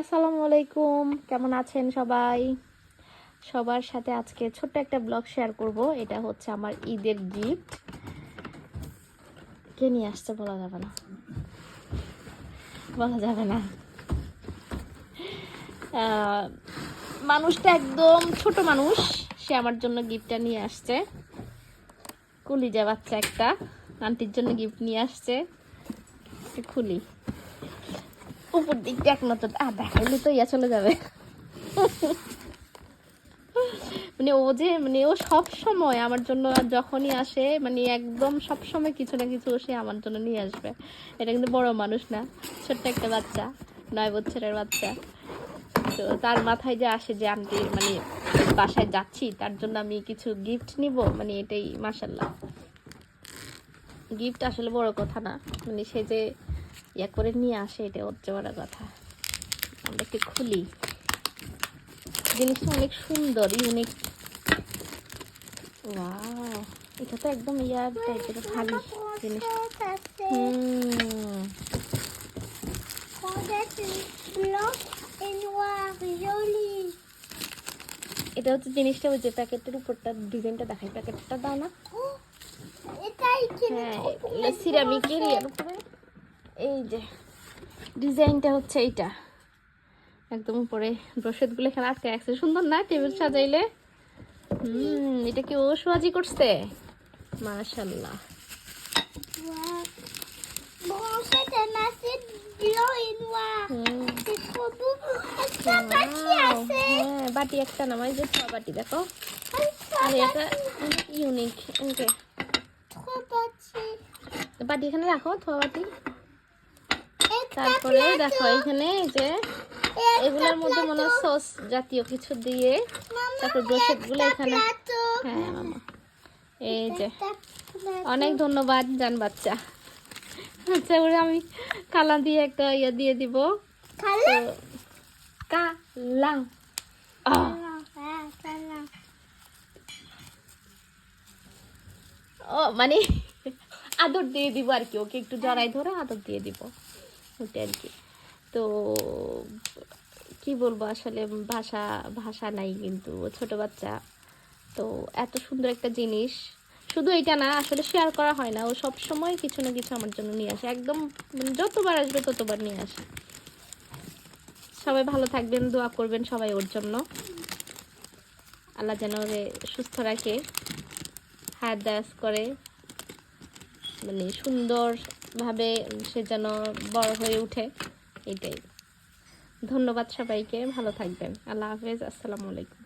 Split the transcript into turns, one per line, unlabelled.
আসসালামু আলাইকুম কেমন আছেন সবাই? সবার সাথে আজকে ছোট্ট একটা ব্লগ শেয়ার করব। এটা হচ্ছে আমার ঈদের গিফট কে নিয়ে আসছে বলা যাবে না। বলা যাবে না। মানুষটা একদম ছোট মানুষ। সে আমার জন্য গিফটটা নিয়ে আসছে। কুলিজা বাচ্চা একটা। আন্টির জন্য গিফট নিয়ে আসছে। খুলি। উপর দিকটা এক নজর আহ, দেখাইলে তো ইয়া চলে যাবে। মানে ও যে মানে ও সব সময় আমার জন্য যখনই আসে মানে একদম সব সময় কিছু না কিছু সে আমার জন্য নিয়ে আসবে। এটা কিন্তু বড় মানুষ না, ছোট্ট একটা বাচ্চা, নয় বছরের বাচ্চা। তো তার মাথায় যে আসে যে আমি মানে বাসায় যাচ্ছি, তার জন্য আমি কিছু গিফট নিব? মানে এটাই মাসাল্লাহ গিফট আসলে বড় কথা না। মানে সে যে ইয়া করে নিয়ে আসে এটা হচ্ছে বড় কথা। আমরা একটু খুলি। জিনিসটা অনেক সুন্দর ইউনিক এটা তো একদম ইয়ার টাইপের ভারী জিনিস। এটা হচ্ছে জিনিসটা ওই যে প্যাকেটের উপরটা ডিজাইনটা দেখাই। প্যাকেটটা দাও না। হ্যাঁ সিরামিকের ইয়ার উপরে। এই যে, ডিজাইনটা হচ্ছে এইটা। একদম উপরে ব্রশেদগুলো এখানে আটকে রাখছে। সুন্দর না টেবিল সাজাইলে? হুম, এটা কি ও সোয়াজি করছে? মাশাল্লাহ হ্যাঁ বাটি একটা নামাই যে ছোয়া বাটি, দেখো। আর ইউনিক। বাটি এখানে রাখো, ছোয়া বাটি। তারপরে দেখো এখানে যে এগুলোর মধ্যে মনে হয় সস জাতীয় কিছু দিয়ে তারপর ব্রোশেটগুলো এখানে। হ্যাঁ মামা। এই যে। অনেক ধন্যবাদ জান বাচ্চা। আচ্ছা ওরে আমি কালা দিয়ে একটা ইয়ে দিয়ে দিব। কালাং? ও মানে আদর দিয়ে দিব আর কি ওকে একটু জড়াই ধরে আদর দিয়ে দিব। ওটা আর কি। তো কি বলব আসলে ভাষা ভাষা নাই কিন্তু ছোট বাচ্চা। তো এত সুন্দর একটা জিনিস। শুধু এটা না, আসলে শেয়ার করা হয় না। ও সব সময় কিছু না কিছু আমার জন্য নিয়ে আসে। একদম মানে যতবার আসবে ততবার নিয়ে আসে। সবাই ভালো থাকবেন, দোয়া করবেন সবাই ওর জন্য। আল্লাহ যেন ওরে সুস্থ রাখে, হায়াত দায়াস করে। মানে সুন্দরভাবে সে যেন বড় হয়ে উঠে এটাই ধন্যবাদ সবাইকে, ভালো থাকবেন। আল্লাহ হাফেজ, আসসালামু আলাইকুম।